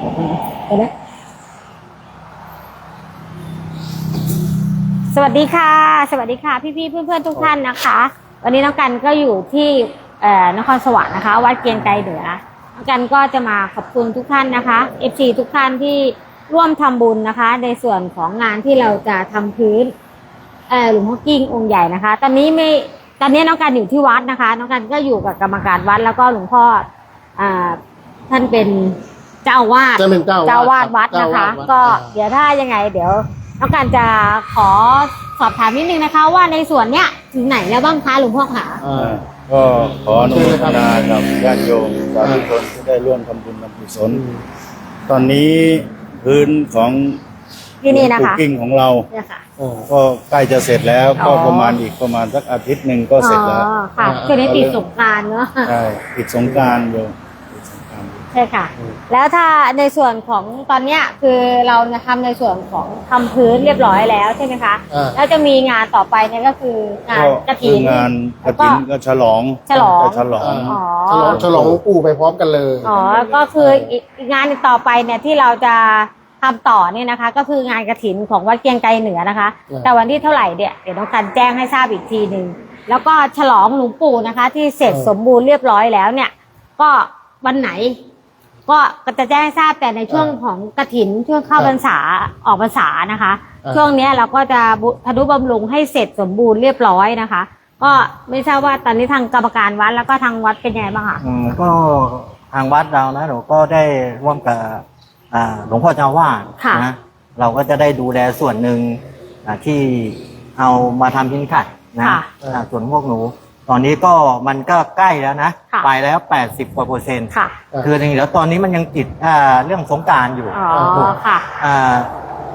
เห็นไหมสวัสดีค่ะ สวัสดีค่ะ พี่ๆเพื่อนๆทุกท่านนะคะ วันนี้น้องกันก็อยู่ที่นครสวรรค์นะคะ วัดเกียงไกรเหนือน้องกันก็จะมาขอบคุณทุกท่านนะคะ FC ทุกท่านที่ร่วมทำบุญนะคะ ในส่วนของงานที่เราจะทำพื้นหลวงพ่อกิ้งองค์ใหญ่นะคะ ตอนนี้ไม่ตอนนี้น้องกันอยู่ที่วัดนะคะ น้องกันก็อยู่กับกรรมการวัดแล้วก็หลวงพ่ออท่านเป็น เจ้าอาวาสจะเป็นเจ้าเจ้าอาวาสรับวัดนะคะเจ้าอาวาสวัดก็อ่าเดี๋ยวถ้ายังไง เดี๋ยวน้องกันจะขอสอบถามนิดนึงนะคะ ว่าในส่วนเนี้ยถึงไหนแล้วบ้างคะหลวงพ่อขาอ่าก็ขออนุโมทนากับญาติโยมสาธุชนที่ได้ร่วมทำบุญทำกุศลตอนนี้พื้นของที่นี่นะคะหลวงปู่กิ้งของเราเนี่ยค่ะอ่าก็ใกล้จะเสร็จแล้วอ๋อก็ประมาณอีกประมาณสักอาทิตย์หนึ่งก็เสร็จแล้วอ๋อค่ะอ่าคือในติดสงกรารเนาะใช่ปิดสงกรารโย ใช่ค่ะอืมแล้วถ้าในส่วนของตอนเนี้ยคือเราจะทำในส่วนของทำพื้นเรียบร้อยแล้วใช่ไหมคะอ่าแล้วจะมีงานต่อไปเนี่ยก็คืองานกระคืถิอนงานกระถินก็ฉลอง ฉลองก็ฉลองอ๋อฉลองฉลองหลวงปู่ไปพร้อมกันเลยอ๋อก็คืออีกอีกงานต่อไปเนี่ยที่เราจะทำต่อเนี่ยนะคะ ก็คืองานกระถินของวัดเกรียงไกรเหนือนะคะอืมแต่วันที่เท่าไหร่เนี่ยเดี๋ยวต้องการแจ้งให้ทราบอีกทีหนึ่งแล้วก็ฉลองหลวงปู่นะคะ ที่เสร็จสมบูรณ์เรียบร้อยแล้วเนี่ย ก็วันไหน ก็จะแจ้งให้ทราบแต่ในช่วงของกระถินช่วงเข้าพรรษาออกพรรษานะคะ อ่า ช่วงเนี้ยเราก็จะบุทนุบำรุงให้เสร็จสมบูรณ์เรียบร้อยนะคะ ก็ไม่ทราบว่าตอนนี้ทางกรรมการวัดแล้วก็ทางวัดเป็นยังไงบ้างคะ อืมก็ทางวัดเรานะเราก็ได้ร่วมกับอ่าหลวงพ่อเจ้าวาดค่ะ นะเราก็จะได้ดูแลส่วนหนึ่งอ่าที่เอามาทำพินขัดนะค่ะ อ่าส่วนพวกหนู ตอนนี้ก็มันก็ใกล้แล้วนะค่ะ ไปแล้ว 80กว่าเปอร์เซ็นต์ค่ะ คือจริงๆแล้วตอนนี้มันยังติดอ่าเรื่องสงกรารอยู่อ๋อค่ะอ่า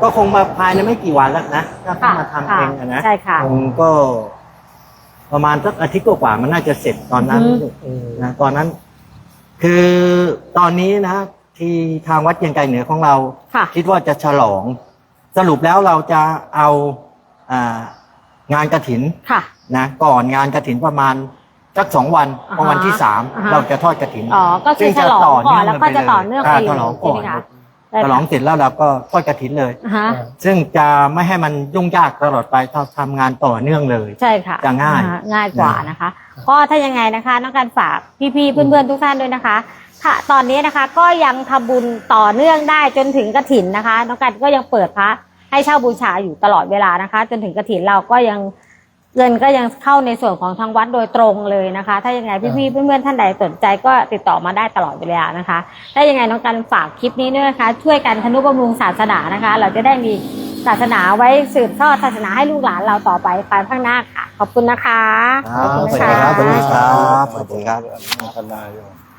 ก็คงมาภายในไม่กี่วันแล้วนะถ้าเข้ามาทำค่ะเองอะนะใช่ค่ะ คงก็ ประมาณสักอาทิตย์กว่าๆมันน่าจะเสร็จตอนนั้นอือฮึอืม นะตอนนั้น คือตอนนี้นะที่ทางวัดเกรียงไกรเหนือของเรา ค่ะ คิดว่าจะฉลอง สรุปแล้วเราจะเอาอ่า งานกระถินค่ะ นะก่อนงานกระถินประมาณสักสองวันอ่าฮะพอวันที่สามอ่าฮะ เราจะทอดกระถินอ๋อ ก็คือฉซึ่ลองต่ก่อนเแล้วก็จะต่อเนื่องไปาอยู่ฉลองใช่ก่อไหมนคะฉลองเสร็จแล้วเราก็ทอดกระถินเลย อ่าฮะซึ่งจะไม่ให้มันยุ่งยากตลอดไปถ้าทำงานต่อเนื่องเลย ใช่ค่ะจะง่ายอ่ง่ายกว่านะคะ ก็ถ้ายังไงนะคะน้องการฝากพี่ๆเพื่อนๆทุกท่านด้วยนะคะค่ะตอนนี้นะคะก็ยังทำบุญต่อเนื่องได้จนถึงกระถินนะคะน้องการก็ยังเปิดพระ ให้เช่าบูชาอยู่ตลอดเวลานะคะ จนถึงกระถินเราก็ยังเงินก็ยังเข้าในส่วนของทางวัดโดยตรงเลยนะคะ ถ้ายังไงพี่ๆเพื่อนๆท่านใดสนใจก็ติดต่อมาได้ตลอดเวลานะคะ ถ้ายังไงน้องกันฝากคลิปนี้ด้วยนะคะ ช่วยกันทนุบำรุงศาสนานะคะ เราจะได้มีศาสนาไว้สืบทอดศาสนาให้ลูกหลานเราต่อไปภายภาคหน้าค่ะ ขอบคุณนะคะครับขอบคุณสวัสดีนะคคะรับสวัสดีครับสวัสดีครับ